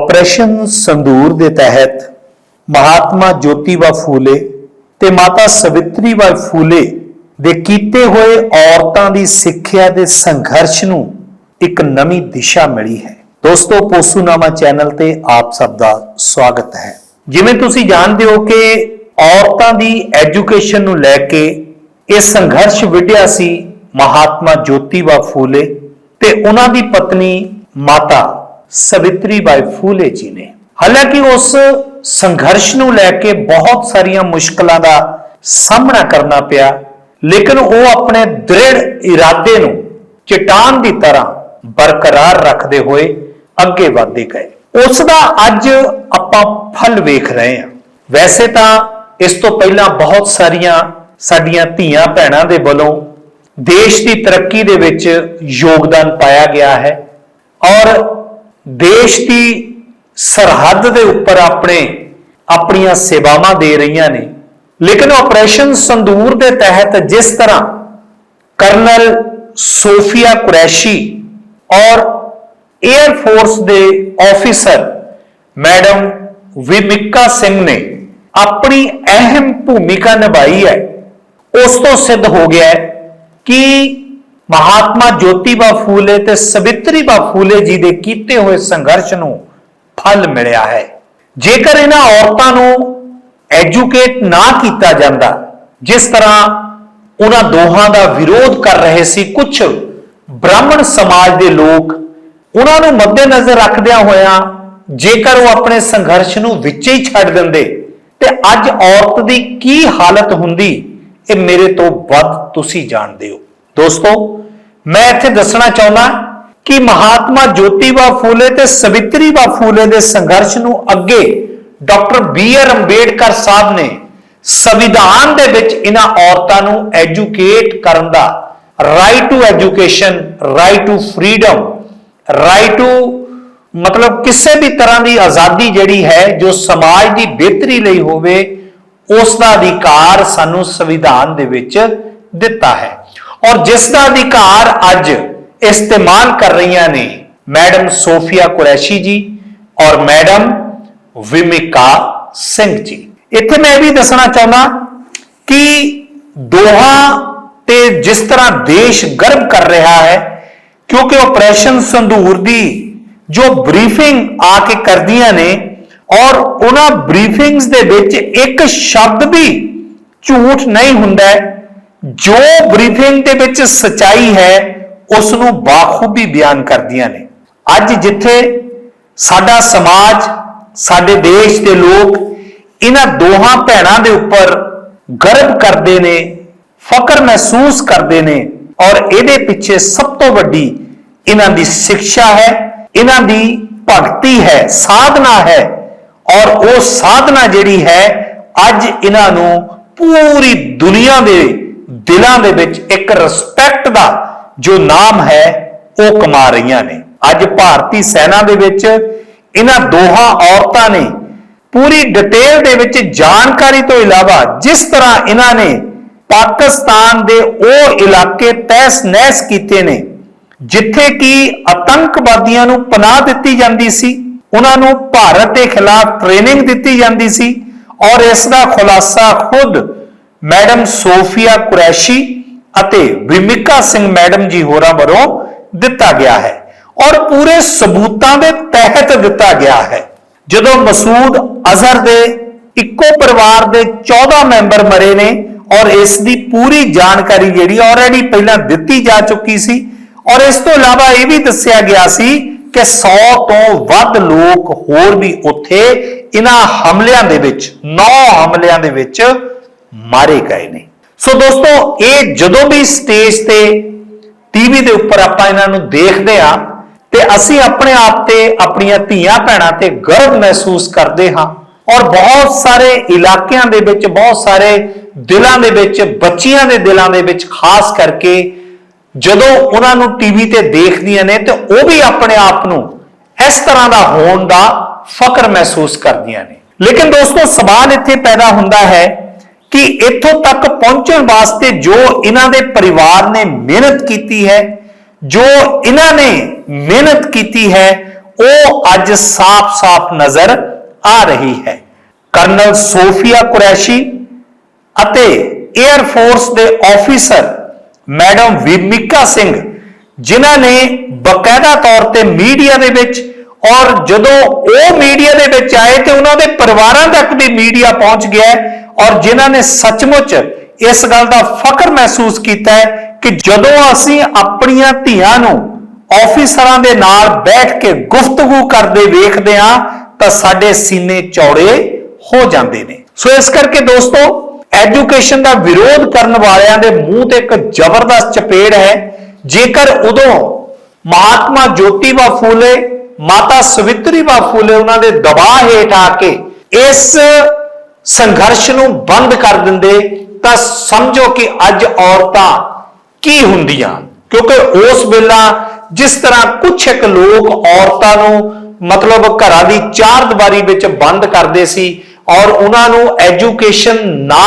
Operation ਸੰਦੂਰ ਦੇ ਤਹਿਤ ਮਹਾਤਮਾ ਜੋਤੀਬਾ ਫੂਲੇ ਤੇ ਮਾਤਾ ਸਵਿਤਰੀਬਾਈ ਫੂਲੇ ਦੇ ਕੀਤੇ ਹੋਏ ਔਰਤਾਂ ਦੀ ਸਿੱਖਿਆ ਦੇ ਸੰਘਰਸ਼ ਨੂੰ ਇੱਕ ਨਵੀਂ ਦਿਸ਼ਾ ਮਿਲੀ ਹੈ। ਦੋਸਤੋ, ਪੋਸੂਨਾਮਾ ਚੈਨਲ ਤੇ ਆਪ ਸਭ ਦਾ ਸਵਾਗਤ ਹੈ। ਜਿਵੇਂ ਤੁਸੀਂ ਜਾਣਦੇ ਹੋ ਕਿ ਔਰਤਾਂ ਦੀ ਐਜੂਕੇਸ਼ਨ ਨੂੰ ਲੈ ਕੇ ਇਹ ਸੰਘਰਸ਼ ਵਿੱਢਿਆ ਸੀ ਮਹਾਤਮਾ ਜੋਤੀਬਾ ਫੂਲੇ ਤੇ ਉਹਨਾਂ ਦੀ ਪਤਨੀ ਮਾਤਾ ਸਵਿਤਰੀ ਬਾਈ ਫੂਲੇ ਜੀ ਨੇ। ਹਾਲਾਂਕਿ ਉਸ ਸੰਘਰਸ਼ ਨੂੰ ਲੈ ਕੇ ਬਹੁਤ ਸਾਰੀਆਂ ਮੁਸ਼ਕਲਾਂ ਦਾ ਸਾਹਮਣਾ ਕਰਨਾ ਪਿਆ, ਲੇਕਿਨ ਉਹ ਆਪਣੇ ਦ੍ਰਿੜ ਇਰਾਦੇ ਨੂੰ ਚਟਾਨ ਦੀ ਤਰ੍ਹਾਂ ਬਰਕਰਾਰ ਰੱਖਦੇ ਹੋਏ ਅੱਗੇ ਵਧਦੇ ਗਏ। ਉਸ ਦਾ ਅੱਜ ਆਪਾਂ ਫਲ ਵੇਖ ਰਹੇ ਹਾਂ। ਵੈਸੇ ਤਾਂ ਇਸ ਤੋਂ ਪਹਿਲਾਂ ਬਹੁਤ ਸਾਰੀਆਂ ਸਾਡੀਆਂ ਧੀਆਂ ਭੈਣਾਂ ਦੇ ਵੱਲੋਂ ਦੇਸ਼ ਦੀ ਤਰੱਕੀ ਦੇ ਵਿੱਚ ਯੋਗਦਾਨ ਪਾਇਆ ਗਿਆ ਹੈ ਔਰ ਦੇਸ਼ ਦੀ ਸਰਹੱਦ ਦੇ ਉੱਪਰ ਆਪਣੇ, ਆਪਣੀਆਂ ਸੇਵਾਵਾਂ ਦੇ ਰਹੀਆਂ ਨੇ। ਲੇਕਿਨ ਆਪਰੇਸ਼ਨ ਸੰਦੂਰ ਦੇ ਤਹਿਤ ਜਿਸ ਤਰ੍ਹਾਂ ਕਰਨਲ ਸੋਫੀਆ ਕੁਰੈਸ਼ੀ ਔਰ 에ਅਰ ਫੋਰਸ ਦੇ ਆਫੀਸਰ ਮੈਡਮ ਵਿਮਿਕਾ ਸਿੰਘ ਨੇ ਆਪਣੀ ਅਹਿਮ ਭੂਮਿਕਾ ਨਿਭਾਈ ਹੈ, ਉਸ ਤੋਂ ਸਿੱਧ ਹੋ ਗਿਆ ਹੈ ਕਿ ਮਹਾਤਮਾ ਜੋਤੀਬਾ ਫੂਲੇ ਤੇ ਸਵਿਤਰੀਬਾ ਫੂਲੇ ਜੀ ਦੇ ਕੀਤੇ ਹੋਏ ਸੰਘਰਸ਼ ਨੂੰ ਫਲ ਮਿਲਿਆ ਹੈ। ਜੇਕਰ ਇਹਨਾਂ ਔਰਤਾਂ ਨੂੰ ਐਜੂਕੇਟ ਨਾ ਕੀਤਾ ਜਾਂਦਾ, ਜਿਸ ਤਰ੍ਹਾਂ ਉਹਨਾਂ ਦੋਹਾਂ ਦਾ ਵਿਰੋਧ ਕਰ ਰਹੇ ਸੀ ਕੁਝ ਬ੍ਰਾਹਮਣ ਸਮਾਜ ਦੇ ਲੋਕ ਉਹਨਾਂ ਨੂੰ ਮੱਦੇਨਜ਼ਰ ਰੱਖਦਿਆਂ ਹੋਇਆਂ ਜੇਕਰ ਉਹ ਆਪਣੇ ਸੰਘਰਸ਼ ਨੂੰ ਵਿੱਚ ਹੀ ਛੱਡ ਦਿੰਦੇ, ਤੇ ਅੱਜ ਔਰਤ ਦੀ ਕੀ ਹਾਲਤ ਹੁੰਦੀ, ਇਹ ਮੇਰੇ ਤੋਂ ਵੱਧ ਤੁਸੀਂ ਜਾਣਦੇ ਹੋ। ਦੋਸਤੋ, ਮੈਂ ਇੱਥੇ ਦੱਸਣਾ ਚਾਹੁੰਦਾ ਕਿ ਮਹਾਤਮਾ ਜੋਤੀਬਾ ਫੂਲੇ ਤੇ ਸਵਿਤਰੀਬਾ ਫੂਲੇ ਦੇ ਸੰਘਰਸ਼ ਨੂੰ ਅੱਗੇ doctor B R Ambedkar Sahib ਨੇ ਸੰਵਿਧਾਨ ਦੇ ਵਿੱਚ ਇਹਨਾਂ ਔਰਤਾਂ ਨੂੰ ਐਜੂਕੇਟ ਕਰਨ ਦਾ right to education right to freedom right to ਮਤਲਬ ਕਿਸੇ ਵੀ ਤਰ੍ਹਾਂ ਦੀ ਆਜ਼ਾਦੀ ਜਿਹੜੀ ਹੈ, ਜੋ ਸਮਾਜ ਦੀ ਬਿਹਤਰੀ ਲਈ ਹੋਵੇ, ਉਸ ਦਾ ਅਧਿਕਾਰ ਸਾਨੂੰ ਸੰਵਿਧਾਨ ਦੇ ਵਿੱਚ ਦਿੱਤਾ ਹੈ। ਔਰ ਜਿਸ ਦਾ ਅਧਿਕਾਰ ਅੱਜ ਇਸਤੇਮਾਲ ਕਰ ਰਹੀਆਂ ਨੇ ਮੈਡਮ ਸੋਫੀਆ ਕੁਰੈਸ਼ੀ ਜੀ ਔਰ ਮੈਡਮ ਵਿਮਿਕਾ ਸਿੰਘ ਜੀ ਇੱਥੇ ਮੈਂ ਇਹ ਵੀ ਦੱਸਣਾ ਚਾਹੁੰਦਾ ਕਿ ਦੋਹਾਂ ਤੇ ਜਿਸ ਤਰ੍ਹਾਂ ਦੇਸ਼ ਗਰਵ ਕਰ ਰਿਹਾ ਹੈ, ਕਿਉਂਕਿ ਆਪਰੇਸ਼ਨ ਸੰਧੂਰ ਦੀ ਜੋ ਬਰੀਫਿੰਗ ਆ ਕੇ ਕਰਦੀਆਂ ਨੇ ਔਰ ਉਹਨਾਂ ਬਰੀਫਿੰਗਸ ਦੇ ਵਿੱਚ ਇੱਕ ਸ਼ਬਦ ਵੀ ਝੂਠ ਨਹੀਂ ਹੁੰਦਾ ਹੈ। ਜੋ ਬਰੀਫਿੰਗ ਦੇ ਵਿੱਚ ਸਚਾਈ ਹੈ ਉਸ ਨੂੰ ਬਾਖੂਬੀ ਬਿਆਨ ਕਰਦੀਆਂ ਨੇ। ਅੱਜ ਜਿੱਥੇ ਸਾਡਾ ਸਮਾਜ, ਸਾਡੇ ਦੇਸ਼ ਦੇ ਲੋਕ ਇਹਨਾਂ ਦੋਹਾਂ ਭੈਣਾਂ ਦੇ ਉੱਪਰ ਗਰਵ ਕਰਦੇ ਨੇ ਫਕਰ ਮਹਿਸੂਸ ਕਰਦੇ ਨੇ ਔਰ ਇਹਦੇ ਪਿੱਛੇ ਸਭ ਤੋਂ ਵੱਡੀ ਇਹਨਾਂ ਦੀ ਸਿੱਖਿਆ ਹੈ, ਇਹਨਾਂ ਦੀ ਭਗਤੀ ਹੈ, ਸਾਧਨਾ ਹੈ ਔਰ ਉਹ ਸਾਧਨਾ ਜਿਹੜੀ ਹੈ, ਅੱਜ ਇਹਨਾਂ ਨੂੰ ਪੂਰੀ ਦੁਨੀਆ ਦੇ ਦਿਲਾਂ ਦੇ ਵਿੱਚ ਇੱਕ ਰਿਸਪੈਕਟ ਦਾ ਜੋ ਨਾਮ ਹੈ, ਉਹ ਕਮਾ ਰਹੀਆਂ ਨੇ। ਅੱਜ ਭਾਰਤੀ ਸੈਨਾ ਦੇ ਵਿੱਚ ਇਹਨਾਂ ਦੋਹਾਂ ਔਰਤਾਂ ਨੇ ਪੂਰੀ ਡਿਟੇਲ ਦੇ ਵਿੱਚ ਜਾਣਕਾਰੀ ਤੋਂ ਇਲਾਵਾ ਜਿਸ ਤਰ੍ਹਾਂ ਇਹਨਾਂ ਨੇ ਪਾਕਿਸਤਾਨ ਦੇ ਉਹ ਇਲਾਕੇ ਤਹਿਸ ਨਹਿਸ ਕੀਤੇ ਨੇ, ਜਿੱਥੇ ਕਿ ਆਤੰਕਵਾਦੀਆਂ ਨੂੰ ਪਨਾਹ ਦਿੱਤੀ ਜਾਂਦੀ ਸੀ, ਉਹਨਾਂ ਨੂੰ ਭਾਰਤ ਦੇ ਖਿਲਾਫ ਟ੍ਰੇਨਿੰਗ ਦਿੱਤੀ ਜਾਂਦੀ ਸੀ ਔਰ ਇਸ ਦਾ ਖੁਲਾਸਾ ਖੁਦ ਮੈਡਮ ਸੋਫੀਆ ਕੁਰੈਸ਼ੀ ਅਤੇ ਵਿਮਿਕਾ ਸਿੰਘ ਮੈਡਮ ਜੀ ਹੋਰਾਂ ਵੱਲੋਂ ਦਿੱਤਾ ਗਿਆ ਹੈ ਔਰ ਪੂਰੇ ਸਬੂਤਾਂ ਦੇ ਤਹਿਤ ਦਿੱਤਾ ਗਿਆ ਹੈ। ਜਦੋਂ ਮਸੂਦ ਅਜ਼ਹਰ ਦੇ ਇੱਕੋ ਪਰਿਵਾਰ ਦੇ 14 ਮੈਂਬਰ ਮਰੇ ਨੇ ਔਰ ਇਸ ਦੀ ਪੂਰੀ ਜਾਣਕਾਰੀ ਜਿਹੜੀ ਆਲਰੇਡੀ ਪਹਿਲਾਂ ਦਿੱਤੀ ਜਾ ਚੁੱਕੀ ਸੀ ਔਰ ਇਸ ਤੋਂ ਇਲਾਵਾ ਇਹ ਵੀ ਦੱਸਿਆ ਗਿਆ ਸੀ ਕਿ 100 ਤੋਂ ਵੱਧ ਲੋਕ ਹੋਰ ਵੀ ਉੱਥੇ ਇਹਨਾਂ ਹਮਲਿਆਂ ਦੇ ਵਿੱਚ 9 ਹਮਲਿਆਂ ਦੇ ਵਿੱਚ ਮਾਰੇ ਗਏ ਨੇ। ਸੋ ਦੋਸਤੋ, ਇਹ ਜਦੋਂ ਵੀ ਸਟੇਜ ਤੇ ਟੀਵੀ ਦੇ ਉੱਪਰ ਆਪਾਂ ਇਹਨਾਂ ਨੂੰ ਦੇਖਦੇ ਆ ਤੇ ਅਸੀਂ ਆਪਣੇ ਆਪ ਤੇ ਆਪਣੀਆਂ ਧੀਆਂ ਭੈਣਾਂ ਤੇ ਗਰਵ ਮਹਿਸੂਸ ਕਰਦੇ ਹਾਂ ਔਰ ਬਹੁਤ ਸਾਰੇ ਇਲਾਕਿਆਂ ਦੇ ਵਿੱਚ, ਬਹੁਤ ਸਾਰੇ ਦਿਲਾਂ ਦੇ ਵਿੱਚ, ਬੱਚੀਆਂ ਦੇ ਦਿਲਾਂ ਦੇ ਵਿੱਚ ਖਾਸ ਕਰਕੇ ਜਦੋਂ ਉਹਨਾਂ ਨੂੰ ਟੀਵੀ ਤੇ ਦੇਖਦੀਆਂ ਨੇ ਤੇ ਉਹ ਵੀ ਆਪਣੇ ਆਪ ਨੂੰ ਇਸ ਤਰ੍ਹਾਂ ਦਾ ਹੋਣ ਦਾ ਫਕਰ ਮਹਿਸੂਸ ਕਰਦੀਆਂ ਨੇ। ਲੇਕਿਨ ਦੋਸਤੋ, ਸਵਾਲ ਇੱਥੇ ਪੈਦਾ ਹੁੰਦਾ ਹੈ ਕਿ ਇੱਥੋਂ ਤੱਕ ਪਹੁੰਚਣ ਵਾਸਤੇ ਜੋ ਇਹਨਾਂ ਦੇ ਪਰਿਵਾਰ ਨੇ ਮਿਹਨਤ ਕੀਤੀ ਹੈ, ਜੋ ਇਹਨਾਂ ਨੇ ਮਿਹਨਤ ਕੀਤੀ ਹੈ, ਉਹ ਅੱਜ ਸਾਫ਼-ਸਾਫ਼ ਨਜ਼ਰ ਆ ਰਹੀ ਹੈ। ਕਰਨਲ ਸੋਫੀਆ ਕੁਰੈਸ਼ੀ ਅਤੇ 에ਅਰ ਫੋਰਸ ਦੇ ਆਫੀਸਰ ਮੈਡਮ ਵਿਮਿਕਾ ਸਿੰਘ, ਜਿਨ੍ਹਾਂ ਨੇ ਬਕਾਇਦਾ ਤੌਰ ਤੇ ਮੀਡੀਆ ਦੇ ਵਿੱਚ ਔਰ ਜਦੋਂ ਉਹ ਮੀਡੀਆ ਦੇ ਵਿੱਚ ਆਏ ਤੇ ਉਹਨਾਂ ਦੇ ਪਰਿਵਾਰਾਂ ਤੱਕ ਵੀ ਮੀਡੀਆ ਪਹੁੰਚ ਗਿਆ ਔਰ ਜਿਨ੍ਹਾਂ ਨੇ ਸੱਚਮੁੱਚ ਇਸ ਗੱਲ ਦਾ ਫਖਰ ਮਹਿਸੂਸ ਕੀਤਾ ਹੈ ਕਿ ਜਦੋਂ ਅਸੀਂ ਆਪਣੀਆਂ ਧੀਆਂ ਨੂੰ ਆਫੀਸਰਾਂ ਦੇ ਨਾਲ ਬੈਠ ਕੇ ਗੁਫ਼ਤਗੂ ਕਰਦੇ ਵੇਖਦੇ ਹਾਂ, ਤਾਂ ਸਾਡੇ ਸੀਨੇ ਚੌੜੇ ਹੋ ਜਾਂਦੇ ਨੇ। ਸੋ ਇਸ ਕਰਕੇ ਦੋਸਤੋ, ਐਜੂਕੇਸ਼ਨ ਦਾ ਵਿਰੋਧ ਕਰਨ ਵਾਲਿਆਂ ਦੇ ਮੂੰਹ ਤੇ ਇੱਕ ਜ਼ਬਰਦਸਤ ਚਪੇੜ ਹੈ। ਜੇਕਰ ਉਦੋਂ ਮਹਾਤਮਾ ਜੋਤੀਬਾ ਫੂਲੇ, ਮਾਤਾ ਸਵਿਤਰੀਬਾ ਫੂਲੇ ਉਹਨਾਂ ਦੇ ਦਬਾਅ ਹੇਠ ਆ ਕੇ ਇਸ ਸੰਘਰਸ਼ ਨੂੰ ਬੰਦ ਕਰ ਦਿੰਦੇ, ਤਾਂ ਸਮਝੋ ਕਿ ਅੱਜ ਔਰਤਾਂ ਕੀ ਹੁੰਦੀਆਂ? ਕਿਉਂਕਿ ਉਸ ਵੇਲਾ ਜਿਸ ਤਰ੍ਹਾਂ ਕੁਝ ਇੱਕ ਲੋਕ ਔਰਤਾਂ ਨੂੰ ਮਤਲਬ ਘਰਾਂ ਦੀ ਚਾਰ ਦੀਵਾਰੀ ਵਿੱਚ ਬੰਦ ਕਰਦੇ ਸੀ ਔਰ ਉਹਨਾਂ ਨੂੰ ਐਜੂਕੇਸ਼ਨ ਨਾ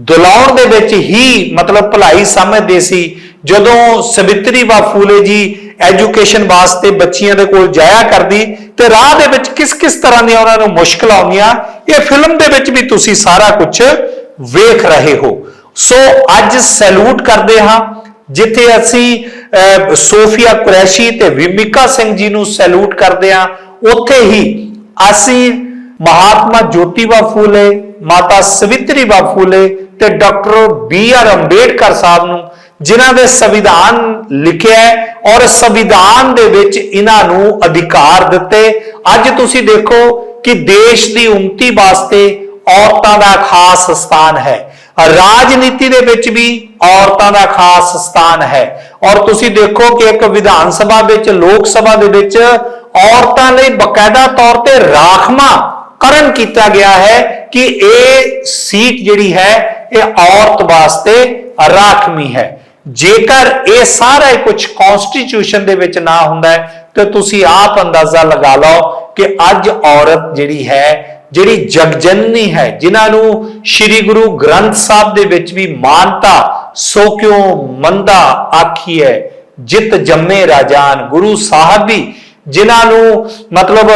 ਦੁਲਾਉਣ ਦੇ ਵਿੱਚ ਹੀ ਮਤਲਬ ਭਲਾਈ ਸਮਝਦੇ ਸੀ, ਜਦੋਂ ਸਵਿਤਰੀ ਬਾ ਫੂਲੇ ਜੀ ਐਜੂਕੇਸ਼ਨ ਵਾਸਤੇ ਬੱਚੀਆਂ ਦੇ ਕੋਲ ਜਾਇਆ ਕਰਦੀ ਤੇ ਰਾਹ ਦੇ ਵਿੱਚ ਕਿਸ ਕਿਸ ਤਰ੍ਹਾਂ ਦੀਆਂ ਉਹਨਾਂ ਨੂੰ ਮੁਸ਼ਕਲਾਂ ਆਉਂਦੀਆਂ, ਇਹ ਫਿਲਮ ਦੇ ਵਿੱਚ ਵੀ ਤੁਸੀਂ ਸਾਰਾ ਕੁਝ ਵੇਖ ਰਹੇ ਹੋ। ਸੋ ਅੱਜ ਸੈਲੂਟ ਕਰਦੇ ਹਾਂ, ਜਿੱਥੇ ਅਸੀਂ ਸੋਫੀਆ ਕੁਰੈਸ਼ੀ ਤੇ ਵਿਮਿਕਾ ਸਿੰਘ ਜੀ ਨੂੰ ਸੈਲੂਟ ਕਰਦੇ ਹਾਂ। ਉੱਥੇ ਹੀ ਅਸੀਂ ਮਹਾਤਮਾ ਜੋਤੀਬਾ ਫੂਲੇ, ਮਾਤਾ ਸਵਿਤਰੀਬਾ ਫੂਲੇ ਤੇ doctor B R Ambedkar Sahib ਨੂੰ ਜਿਨ੍ਹਾਂ ਦੇ ਸੰਵਿਧਾਨ ਲਿਖਿਆ ਔਰ ਸੰਵਿਧਾਨ ਦੇ ਵਿੱਚ ਇਹਨਾਂ ਨੂੰ ਅਧਿਕਾਰ ਦਿੱਤੇ। ਅੱਜ ਤੁਸੀਂ ਦੇਖੋ ਕਿ ਦੇਸ਼ ਦੀ ਉન્નਤੀ ਵਾਸਤੇ ਔਰਤਾਂ ਦਾ ਖਾਸ ਸਥਾਨ ਹੈ। ਰਾਜਨੀਤੀ ਦੇ ਵਿੱਚ ਵੀ ਔਰਤਾਂ ਦਾ ਖਾਸ ਸਥਾਨ ਹੈ। ਔਰ ਤੁਸੀਂ ਦੇਖੋ ਕਿ ਇੱਕ ਵਿਧਾਨ ਸਭਾ ਵਿੱਚ, ਲੋਕ ਸਭਾ ਦੇ ਵਿੱਚ ਔਰਤਾਂ ਲਈ ਬਕਾਇਦਾ ਤੌਰ ਤੇ ਰਾਖਵਾਂ ਕਰਨ ਕੀਤਾ ਗਿਆ ਹੈ ਕਿ ਇਹ ਸੀਟ ਜਿਹੜੀ ਹੈ, ਇਹ ਔਰਤ ਵਾਸਤੇ ਰਾਖਵੀਂ ਹੈ। ਜੇਕਰ ਇਹ ਸਾਰਾ ਹੀ ਕੁਝ ਕਨਸਟੀਟਿਊਸ਼ਨ ਦੇ ਵਿੱਚ ਨਾ ਹੁੰਦਾ ਹੈ, ਤੇ ਤੁਸੀਂ ਆਪ ਅੰਦਾਜ਼ਾ ਲਗਾ ਲਓ ਕਿ ਅੱਜ ਔਰਤ ਜਿਹੜੀ ਹੈ, ਜਿਹੜੀ ਜਗਜਨਨੀ ਹੈ, ਜਿਨ੍ਹਾਂ ਨੂੰ ਸ੍ਰੀ ਗੁਰੂ ਗ੍ਰੰਥ ਸਾਹਿਬ ਦੇ ਵਿੱਚ ਵੀ ਮਾਨਤਾ, ਸੋ ਕਿਉ ਮੰਦਾ ਆਖੀ ਹੈ, ਜਿਤ ਜੰਮੇ ਰਾਜਾਨ, ਗੁਰੂ ਸਾਹਿਬ ਵੀ, ਜਿਨ੍ਹਾਂ ਨੂੰ ਮਤਲਬ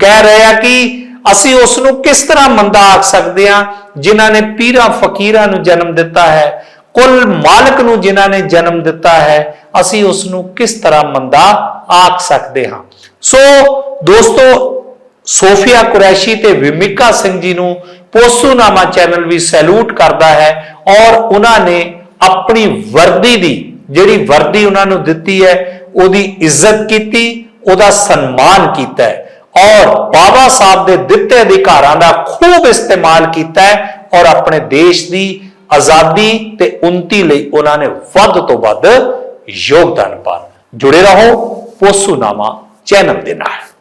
ਕਹਿ ਰਹੇ ਆ ਕਿ ਅਸੀਂ ਉਸ ਨੂੰ ਕਿਸ ਤਰ੍ਹਾਂ ਮੰਦਾ ਆਖ ਸਕਦੇ ਹਾਂ, ਜਿਨ੍ਹਾਂ ਨੇ ਪੀਰਾਂ ਫਕੀਰਾਂ ਨੂੰ ਜਨਮ ਦਿੱਤਾ ਹੈ ਕੁੱਲ ਮਾਲਕ ਨੂੰ ਜਿਨ੍ਹਾਂ ਨੇ ਜਨਮ ਦਿੱਤਾ ਹੈ, ਅਸੀਂ ਉਸ ਨੂੰ ਕਿਸ ਤਰ੍ਹਾਂ ਮੰਦਾ ਆਖ ਸਕਦੇ ਹਾਂ? ਸੋ ਦੋਸਤੋ, ਸੋਫੀਆ ਕੁਰੈਸ਼ੀ ਤੇ ਵਿਮਿਕਾ ਸਿੰਘ ਜੀ ਨੂੰ ਪੋਸੂਨਾਮਾ ਚੈਨਲ ਵੀ ਸੈਲੂਟ ਕਰਦਾ ਹੈ ਔਰ ਉਹਨਾਂ ਨੇ ਆਪਣੀ ਵਰਦੀ ਦੀ, ਜਿਹੜੀ ਵਰਦੀ ਉਹਨਾਂ ਨੂੰ ਦਿੱਤੀ ਹੈ, ਉਹਦੀ ਇੱਜ਼ਤ ਕੀਤੀ, ਉਹਦਾ ਸਨਮਾਨ ਕੀਤਾ ਹੈ ਔਰ ਬਾਬਾ ਸਾਹਿਬ ਦੇ ਦਿੱਤੇ ਅਧਿਕਾਰਾਂ ਦਾ ਖੂਬ ਇਸਤੇਮਾਲ ਕੀਤਾ ਹੈ ਔਰ ਆਪਣੇ ਦੇਸ਼ ਦੀ ਆਜ਼ਾਦੀ ਤੇ ਉન્નਤੀ ਲਈ ਉਹਨਾਂ ਨੇ ਵੱਧ ਤੋਂ ਵੱਧ ਯੋਗਦਾਨ ਪਾਇਆ। ਜੁੜੇ ਰਹੋ ਪੋਸੂਨਾਮਾ ਚੈਨਲ ਦੇ ਨਾਲ।